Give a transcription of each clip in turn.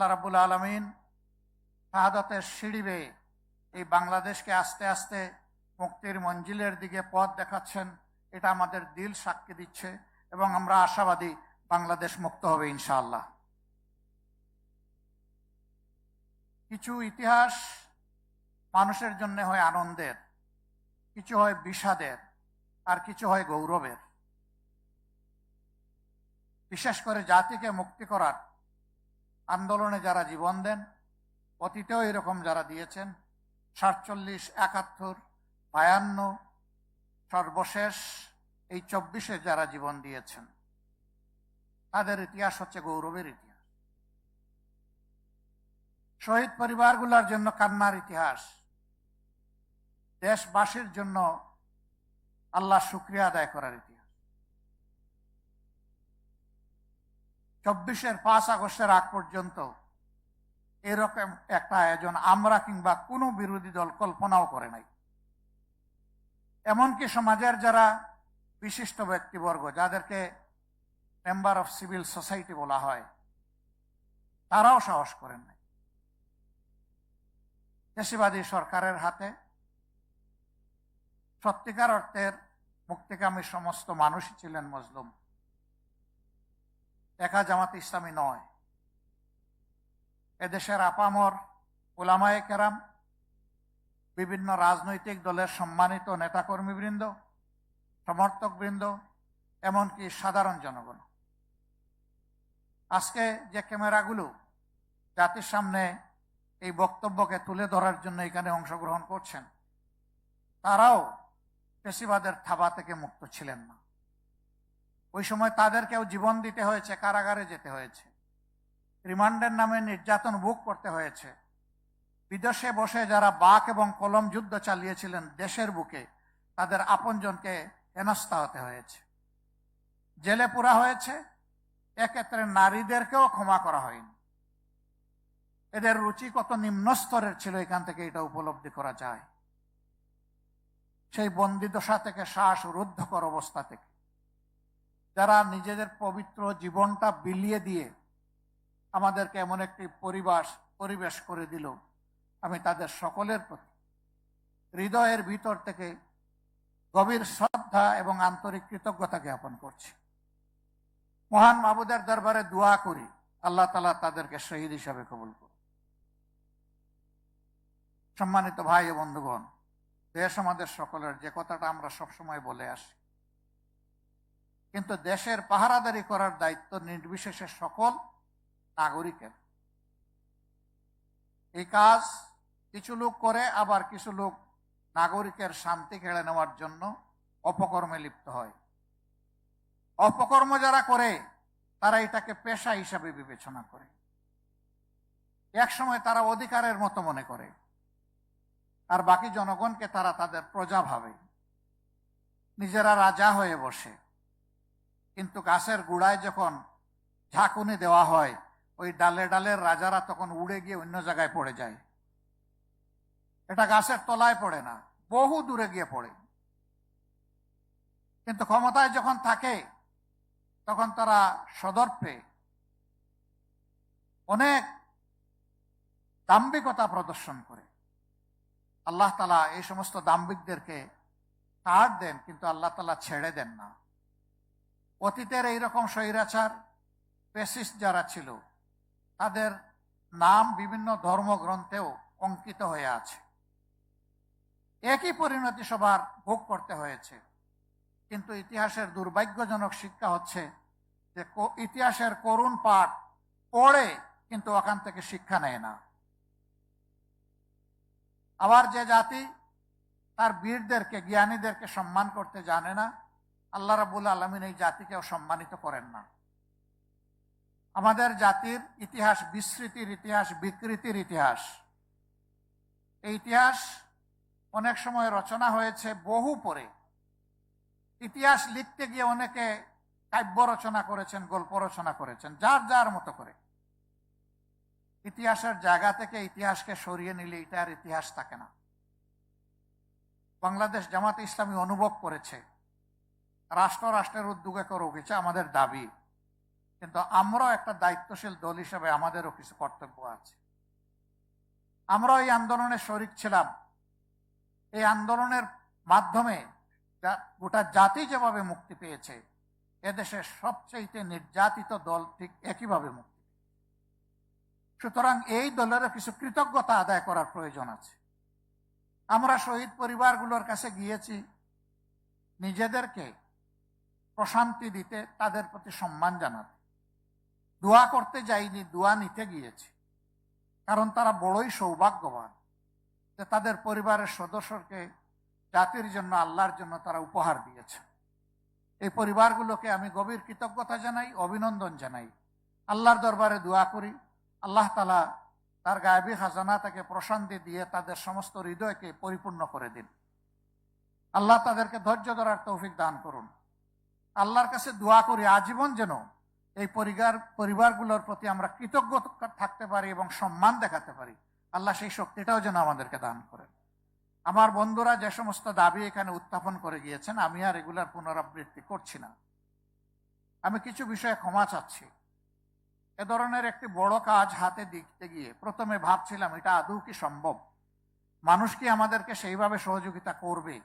আল্লাহ রাবুল আলমিন শাহাদতের সিঁড়ি বেয়ে এই বাংলাদেশকে আস্তে আস্তে মুক্তির মঞ্জিলের দিকে পথ দেখাচ্ছেন। এটা আমাদের দিল সাক্ষী দিচ্ছে এবং আমরা আশাবাদী বাংলাদেশ মুক্ত হবে ইনশাআল্লাহ। কিছু ইতিহাস মানুষের জন্য হয় আনন্দের, কিছু হয় বিষাদের, আর কিছু হয় গৌরবের। বিশেষ করে জাতিকে মুক্তি করার আন্দোলনে যারা জীবন দেন, অতীতেও এরকম যারা দিয়েছেন, সাতচল্লিশ, একাত্তর, বায়ান্ন, সর্বশেষ এই চব্বিশে যারা জীবন দিয়েছেন, তাদের ইতিহাস হচ্ছে গৌরবের ইতিহাস। শহীদ পরিবারগুলোর জন্য কান্নার ইতিহাস। দেশবাসীর জন্য আল্লাহ শুক্রিয়া আদায় করার ইতিহাস। চব্বিশের পাঁচ আগস্টের আগ পর্যন্ত এরকম একটা আয়োজন আমরা কিংবা কোনো বিরোধী দল কল্পনাও করে নাই। এমনকি সমাজের যারা বিশিষ্ট ব্যক্তিবর্গ, যাদেরকে মেম্বার অফ সিভিল সোসাইটি বলা হয়, তারাও সাহস করেন নাই। দেশিবাদী সরকারের হাতে সত্যিকার অর্থের মুক্তিকামী সমস্ত মানুষই ছিলেন মজলুম। একা জামাত ইসলামী নয়। এদেশের আপামর ওলামায়ে কেরাম, বিভিন্ন রাজনৈতিক দলের সম্মানিত নেতাকর্মীবৃন্দ, সমর্থকবৃন্দ, এমনকি সাধারণ জনগণ। আজকে যে ক্যামেরাগুলো জাতির সামনে এই বক্তব্যকে তুলে ধরার জন্য এখানে অংশগ্রহণ করছেন, তারাও পেশিবাদের থাবা থেকে মুক্ত ছিলেন না। ওই সময় তাদেরকেও জীবন দিতে হয়েছে, কারাগারে যেতে হয়েছে। রিমান্ডের নামে নির্যাতন ভোগ করতে হয়েছে। বিদেশে বসে যারা বাক এবং কলম যুদ্ধ চালিয়েছিলেন, দেশের বুকে তাদের আপনজনকে হেনস্থা হতে হয়েছে। জেলে পুরা হয়েছে, এক্ষেত্রে নারীদেরকেও ক্ষমা করা হয়নি। এদের রুচি কত নিম্ন স্তরের ছিল, এখান থেকে এটা উপলব্ধি করা যায়। সেই বন্দি দশা থেকে শ্বাস রুদ্ধকর অবস্থা থেকে। যারা নিজেদের পবিত্র জীবনটা বিলিয়ে দিয়ে আমাদেরকে এমন একটি পরিবাস, পরিবেশ করে দিল, আমি তাদের সকলের প্রতি। হৃদয়ের ভিতর থেকে গভীর শ্রদ্ধা এবং আন্তরিক কৃতজ্ঞতা জ্ঞাপন করছি। মহান মাবুদের দরবারে দোয়া করি, আল্লাহ তালা তাদেরকে শহীদ হিসাবে কবুল করুন। সম্মানিত ভাই ও বন্ধুগণ, দেশ আমাদের সকলের, যে কথাটা আমরা সবসময় বলে আসি কিন্তু দেশের পাহারাদারি করার দায়িত্ব নির্বিশেষে সকল নাগরিকের। এই কাজ কিছু লোক করে, আবার কিছু লোক নাগরিকের শান্তি কেড়ে নেওয়ার জন্য অপকর্মে লিপ্ত হয়। অপকর্ম যারা করে, তারা এটাকে পেশা হিসাবে বিবেচনা করে। এক সময় তারা অধিকারের মতো মনে করে। আর বাকি জনগণকে তারা তাদের প্রজা ভাবে। নিজেরা রাজা হয়ে বসে। কিন্তু গাছের গুড়ায় যখন ঝাঁকুনি দেওয়া হয়, ওই ডালে ডালের রাজারা তখন উড়ে গিয়ে অন্য জায়গায় পড়ে যায়। এটা গাছের তলায় পড়ে না, বহু দূরে গিয়ে পড়ে। কিন্তু ক্ষমতায় যখন থাকে, তখন তারা সদর্পে অনেক দাম্ভিকতা প্রদর্শন করে। আল্লাহ তালা এই সমস্ত দাম্ভিকদেরকে কার্ড দেন, কিন্তু আল্লাহ তালা ছেড়ে দেন না। অতীতের এইরকম স্বৈরাচার পেসিস যারা ছিল, তাদের নাম বিভিন্ন ধর্মগ্রন্থেও অঙ্কিত হয়ে আছে। একই পরিণতি সবার ভোগ করতে হয়েছে। কিন্তু ইতিহাসের দুর্ভাগ্যজনক শিক্ষা হচ্ছে যে ইতিহাসের করুণ পাঠ পড়ে কিন্তু ওখান থেকে শিক্ষা নেয় না। আবার যে জাতি তার বীরদেরকে, জ্ঞানীদেরকে সম্মান করতে জানে না আল্লাহ রাবুল আলমিন এই জাতিকে সম্মানিত করেন না। আমাদের জাতির ইতিহাস বিস্মৃতির ইতিহাস, বিকৃতির ইতিহাস। এই ইতিহাস অনেক সময় রচনা হয়েছে বহু পরে। ইতিহাস লিখতে গিয়ে অনেকে কাব্য রচনা করেছেন, গল্প রচনা করেছেন, যার যার মতো করে। ইতিহাসের জায়গা থেকে ইতিহাসকে সরিয়ে নিলে এটা আর ইতিহাস থাকে না। বাংলাদেশ জামাত ইসলামী অনুভব করেছে রাষ্ট্র রাষ্ট্রের উদ্যোগে করে উঠেছে আমাদের দাবি। কিন্তু আমরাও একটা দায়িত্বশীল দল হিসেবে আমাদেরও কিছু কর্তব্য আছে। আমরা এই আন্দোলনে শরিক ছিলাম। এই আন্দোলনের মাধ্যমে গোটা জাতি যেভাবে মুক্তি পেয়েছে, এদেশের সবচেয়ে নির্যাতিত দল ঠিক একইভাবে মুক্তি সুতরাং এই দলেরও কিছু কৃতজ্ঞতা আদায় করার প্রয়োজন আছে। আমরা শহীদ পরিবারগুলোর কাছে গিয়েছি। নিজেদেরকে প্রশান্তি দিতে তাদের প্রতি সম্মান জানাতে। দোয়া করতে যাইনি, দোয়া নিতে গিয়েছি। কারণ তারা বড়ই সৌভাগ্যবান যে তাদের পরিবারের সদস্যকে জাতির জন্য, আল্লাহর জন্য তারা উপহার দিয়েছে। এই পরিবারগুলোকে আমি গভীর কৃতজ্ঞতা জানাই, অভিনন্দন জানাই। আল্লাহর দরবারে দোয়া করি। আল্লাহ তালা তার গায়বী খাজানা তাকে প্রশান্তি দিয়ে তাদের সমস্ত হৃদয়কে পরিপূর্ণ করে দিন। আল্লাহ তাদেরকে ধৈর্য ধরার তৌফিক দান করুন। আল্লাহর কাছে দোয়া করি আজীবন যেন এই পরিবার পরিবারগুলোর প্রতি আমরা কৃতজ্ঞ থাকতে পারি এবং সম্মান দেখাতে পারি। আল্লাহ সেই শক্তিটাও যেন আমাদেরকে দান করেন। আমার বন্ধুরা যে সমস্ত দাবি এখানে উত্থাপন করে গিয়েছেন, আমি আর এগুলার পুনরাবৃত্তি করছি না। আমি কিছু বিষয়ে ক্ষমা চাচ্ছি। এ ধরনের একটি বড় কাজ হাতে দিতে গিয়ে প্রথমে ভাবছিলাম, এটা আদৌ কি সম্ভব? মানুষ কি আমাদেরকে সেইভাবে সহযোগিতা করবে?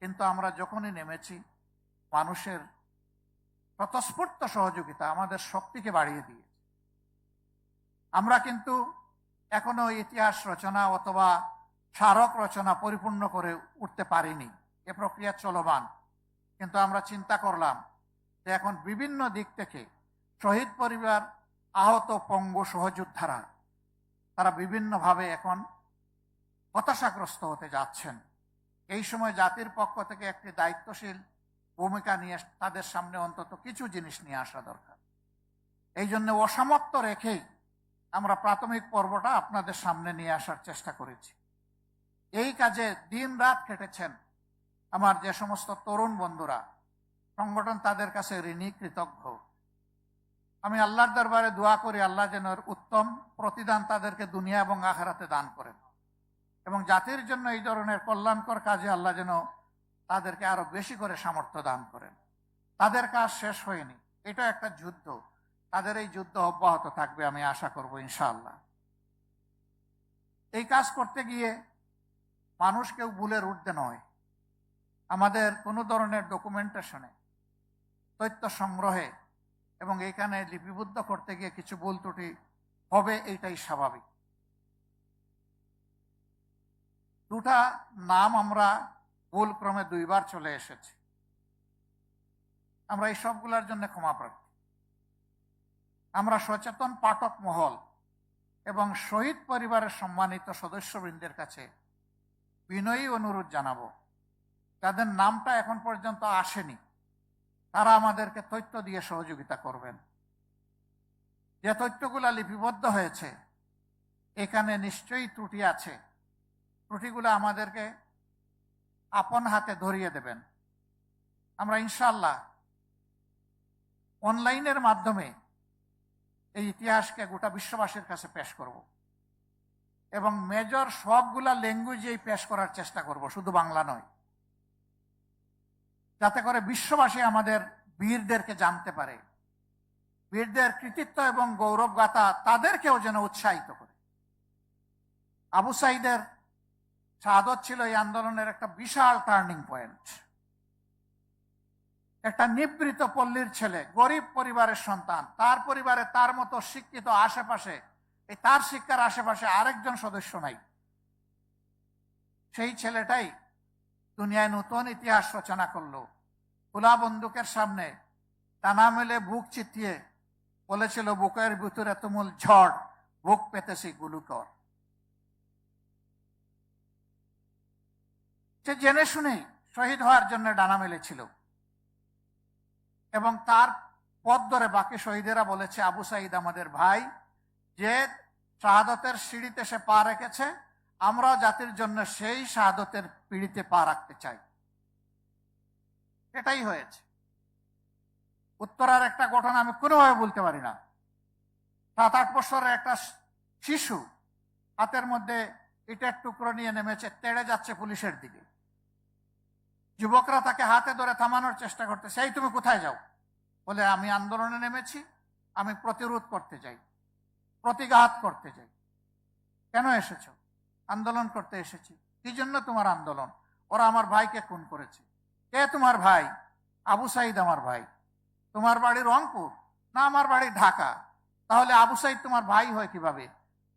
কিন্তু আমরা যখনই নেমেছি মানুষের স্বতঃস্ফূর্ত সহযোগিতা আমাদের শক্তিকে বাড়িয়ে দিয়েছে। আমরা কিন্তু এখনও ইতিহাস রচনা অথবা স্মারক রচনা পরিপূর্ণ করে উঠতে পারিনি। এ প্রক্রিয়া চলমান। কিন্তু আমরা চিন্তা করলাম যে এখন বিভিন্ন দিক থেকে শহীদ পরিবার, আহত পঙ্গু সহযোদ্ধারা, তারা বিভিন্নভাবে এখন হতাশাগ্রস্ত হতে যাচ্ছেন। এই সময় জাতির পক্ষ থেকে একটি দায়িত্বশীল ভূমিকা নিয়ে তাদের সামনে অন্তত কিছু জিনিস নিয়ে আসা দরকার। এই জন্য অসামর্থ্য রেখেই আমরা প্রাথমিক পর্বটা আপনাদের সামনে নিয়ে আসার চেষ্টা করেছি। এই কাজে দিন রাত কেটেছেন আমার যে সমস্ত তরুণ বন্ধুরা, সংগঠন তাদের কাছে ঋণী, কৃতজ্ঞ। আমি আল্লাহর দরবারে দোয়া করি, আল্লাহ যেন উত্তম প্রতিদান তাদেরকে দুনিয়া এবং আখারাতে দান করেন। এবং জাতির জন্য এই ধরনের কল্যাণকর কাজে আল্লাহ যেন তাদেরকে আরও বেশি করে সামর্থ্য দান করেন। তাদের কাজ শেষ হয়নি। এটা একটা যুদ্ধ। তাদের এই যুদ্ধ অব্যাহত থাকবে আমি আশা করব ইনশাল্লাহ এই কাজ করতে গিয়ে মানুষ কেউ ভুলের ঊর্ধ্বে নয়। আমাদের কোনো ধরনের ডকুমেন্টেশনে, তথ্য সংগ্রহে এবং এখানে লিপিবদ্ধ করতে গিয়ে কিছু ভুল ত্রুটি হবে এইটাই স্বাভাবিক। দুটা নাম আমরা ভুল ক্রমে দুইবার চলে এসেছে। আমরা এই সবগুলোর জন্য ক্ষমা প্রার্থী। আমরা সচেতন পাঠক মহল এবং শহীদ পরিবারের সম্মানিত সদস্যবৃন্দের কাছে বিনয়ী অনুরোধ জানাব। যাদের নামটা এখন পর্যন্ত আসেনি, তারা আমাদেরকে তথ্য দিয়ে সহযোগিতা করবেন। যে তথ্যগুলা লিপিবদ্ধ হয়েছে, এখানে নিশ্চয়ই ত্রুটি আছে। ত্রুটিগুলো আমাদেরকে আপন হাতে ধরিয়ে দেবেন। আমরা ইনশাল্লাহ অনলাইনের মাধ্যমে এই ইতিহাসকে গোটা বিশ্ববাসীর কাছে পেশ করব। এবং মেজর সবগুলা ল্যাঙ্গুয়েজেই পেশ করার চেষ্টা করব, শুধু বাংলা নয়। যাতে করে বিশ্ববাসী আমাদের বীরদেরকে জানতে পারে। বীরদের কৃতিত্ব এবং গৌরব গাথা তাদেরকেও যেন উৎসাহিত করে। আবু সাইদের শাহাদত ছিল এই আন্দোলনের একটা বিশাল টার্নিং পয়েন্ট একটা নিবৃত পল্লীর ছেলে, গরিব পরিবারের সন্তান, তার পরিবারে তার মতো শিক্ষিত আশেপাশে, এই তার শিক্ষার আশেপাশে আরেকজন সদস্য নাই। সেই ছেলেটাই দুনিয়ায় নতুন ইতিহাস রচনা করল। খোলা বন্দুকের সামনে টানা মেলে বুক চিতিয়ে বলেছিল, বুকের ভিতরে তুমুল ঝড়, বুক পেতেছি গুলুকর। সে জেনে শুনেই শহীদ হওয়ার জন্য ডানা মেলেছিল। এবং তার পথ ধরে বাকি শহীদেরা বলেছে, আবু সাইদ আমাদের ভাই, যে শাহাদতের সিঁড়িতে সে পা রেখেছে, আমরাও জাতির জন্য সেই শাহাদতের পিড়িতে পা রাখতে চাই। এটাই হয়েছে। উত্তরার একটা ঘটনা আমি কোনোভাবে বলতে পারি না। সাত আট বছরের একটা শিশু, হাতের মধ্যে ইটের টুকরো নিয়ে নেমেছে, তেড়ে যাচ্ছে পুলিশের দিকে। যুবকরা তাকে হাতে ধরে থামানোর চেষ্টা করতে, সেই তুমি কোথায় যাও? বলে, আমি আন্দোলনে নেমেছি, আমি প্রতিরোধ করতে চাই প্রতিঘাত করতে চাই কেন এসেছ? আন্দোলন করতে এসেছি। কি জন্য তোমার আন্দোলন? ওরা আমার ভাইকে খুন করেছে। কে তোমার ভাই? আবু সাইদ আমার ভাই। তোমার বাড়ি রংপুর, না আমার বাড়ি ঢাকা? তাহলে আবু সাইদ তোমার ভাই হয় কীভাবে?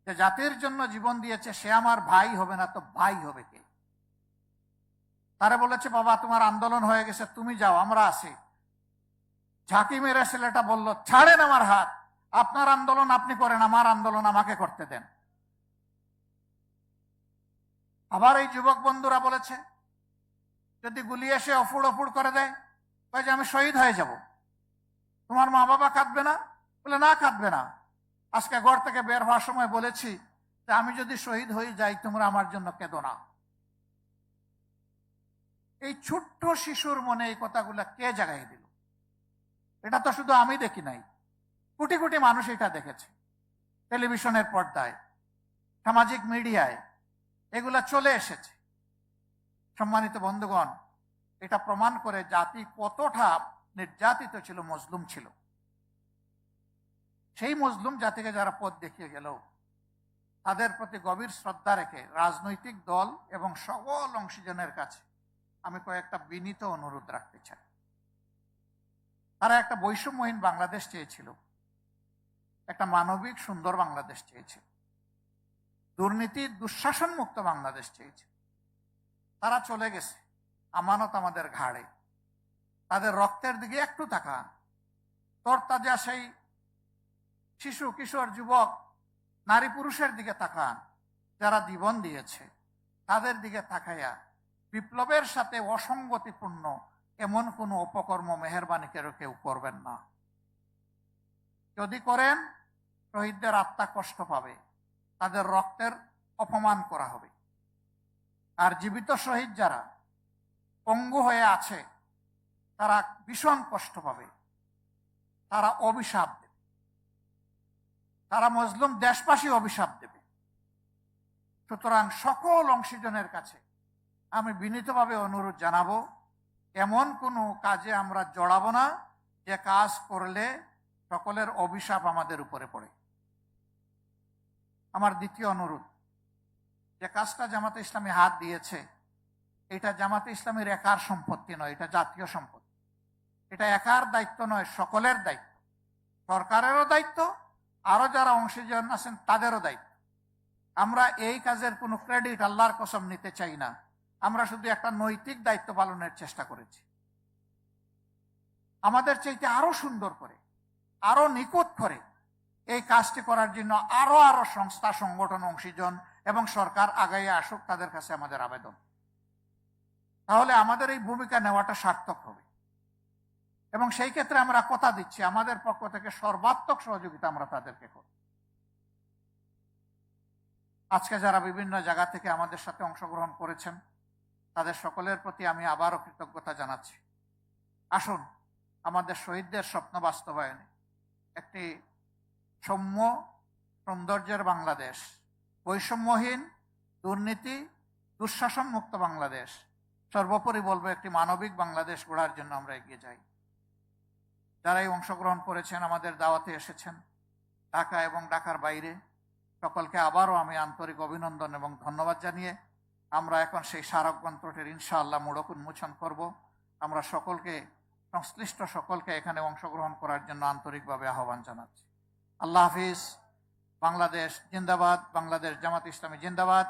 যে জাতির জন্য জীবন দিয়েছে, সে আমার ভাই হবে না তো ভাই হবে কে? তারা বলেছে, বাবা, তোমার আন্দোলন হয়ে গেছে, তুমি যাও, আমরা আছি। ঝাঁকি মেরে ছেলেটা বলল, ছাড়েন আমার হাত, আপনার আন্দোলন আপনি করেন, আমার আন্দোলন আমাকে করতে দেন। আবার এই যুবক বন্ধুরা বলেছে, যদি গুলি এসে অফুড় অফুড় করে দেয় যে আমি শহীদ হয়ে যাব। তোমার মা বাবা কাঁদবে না? বলে, না, কাঁদবে না। আজকে ঘর থেকে বের হওয়ার সময় বলেছি যে আমি যদি শহীদ হয়ে যাই, তোমরা আমার জন্য কেঁদো না। এই ছোট্ট শিশুর মনে এই কথাগুলো কে জাগাই দিল? এটা তো শুধু আমি দেখি নাই। কোটি কোটি মানুষ এটা দেখেছে। টেলিভিশনের পর্দায়, সামাজিক মিডিয়ায় এগুলা চলে এসেছে। সম্মানিত বন্ধুগণ, এটা প্রমাণ করে জাতি কতটা নির্যাতিত ছিল, মজলুম ছিল। সেই মজলুম জাতিকে যারা পথ দেখিয়ে গেল, তাদের প্রতি গভীর শ্রদ্ধা রেখে রাজনৈতিক দল এবং সকল অংশীজনের কাছে আমি কয়েকটা বিনীত অনুরোধ রাখতে চাই। তারা একটা বৈষম্যহীন বাংলাদেশ চেয়েছিল। একটা মানবিক সুন্দর বাংলাদেশ চেয়েছিল। দুর্নীতি দুঃশাসন মুক্ত বাংলাদেশ চেয়েছে। তারা চলে গেছে। আমানত আমাদের ঘাড়ে। তাদের রক্তের দিকে একটু তাকান। তরতাজা সেই শিশু, কিশোর, যুবক, নারী, পুরুষের দিকে তাকান। যারা জীবন দিয়েছে, তাদের দিকে তাকাইয়া বিপ্লবের সাথে অসঙ্গতিপূর্ণ এমন কোনো অপকর্ম মেহরবানি কেউ কেউ করবেন না। যদি করেন, শহীদদের আত্মা কষ্ট পাবে, তাদের রক্তের অপমান করা হবে। আর জীবিত শহীদ যারা পঙ্গু হয়ে আছে, তারা ভীষণ কষ্ট পাবে। তারা অভিশাপ দেবে। তারা মজলুম দেশবাসী অভিশাপ দেবে। সুতরাং সকল অংশীজনের কাছে আমি বিনীতভাবে অনুরোধ জানাব, এমন কোনো কাজে আমরা জড়াবো না, যে কাজ করলে সকলের অভিশাপ আমাদের উপরে পড়ে। আমার দ্বিতীয় অনুরোধ, যে কাজটা জামাতে ইসলামী হাত দিয়েছে, এটা জামাতে ইসলামের একার সম্পত্তি নয়, এটা জাতীয় সম্পত্তি। এটা একার দায়িত্ব নয়, সকলের দায়িত্ব। সরকারেরও দায়িত্ব, আরও যারা অংশীজন আছেন তাদেরও দায়িত্ব। আমরা এই কাজের কোনো ক্রেডিট আল্লাহর কসম নিতে চাই না। আমরা শুধু একটা নৈতিক দায়িত্ব পালনের চেষ্টা করেছি। আমাদের চাইতে আরও সুন্দর করে, আরও নিকট করে এই কাজটি করার জন্য আরও আরও সংস্থা, সংগঠন, অংশীজন এবং সরকার আগাইয়ে আসুক তাদের কাছে আমাদের আবেদন। তাহলে আমাদের এই ভূমিকা নেওয়াটা সার্থক হবে। এবং সেই ক্ষেত্রে আমরা কথা দিচ্ছি, আমাদের পক্ষ থেকে সর্বাত্মক সহযোগিতা আমরা তাদেরকে করব আজকে যারা বিভিন্ন জায়গা থেকে আমাদের সাথে অংশগ্রহণ করেছেন তাদের সকলের প্রতি আমি আবারও কৃতজ্ঞতা জানাচ্ছি। আসুন, আমাদের শহীদদের স্বপ্ন বাস্তবায়নে একটি সৌম্য সৌন্দর্যের বাংলাদেশ, বৈষম্যহীন, দুর্নীতি দুঃশাসন মুক্ত বাংলাদেশ, সর্বোপরি বলব একটি মানবিক বাংলাদেশ গড়ার জন্য আমরা এগিয়ে যাই। যারাই অংশগ্রহণ করেছেন, আমাদের দাওয়াতে এসেছেন, ঢাকা এবং ঢাকার বাইরে, সকলকে আবারও আমি আন্তরিক অভিনন্দন এবং ধন্যবাদ জানিয়ে আমরা এখন সেই স্মারক গ্রন্থটির ইনশাআল্লাহ মোড়ক উন্মোচন করব। আমরা সকলকে, সংশ্লিষ্ট সকলকে এখানে অংশগ্রহণ করার জন্য আন্তরিকভাবে আহ্বান জানাচ্ছি। আল্লাহ হাফিজ, বাংলাদেশ জিন্দাবাদ, বাংলাদেশ জামাত ইসলামী জিন্দাবাদ।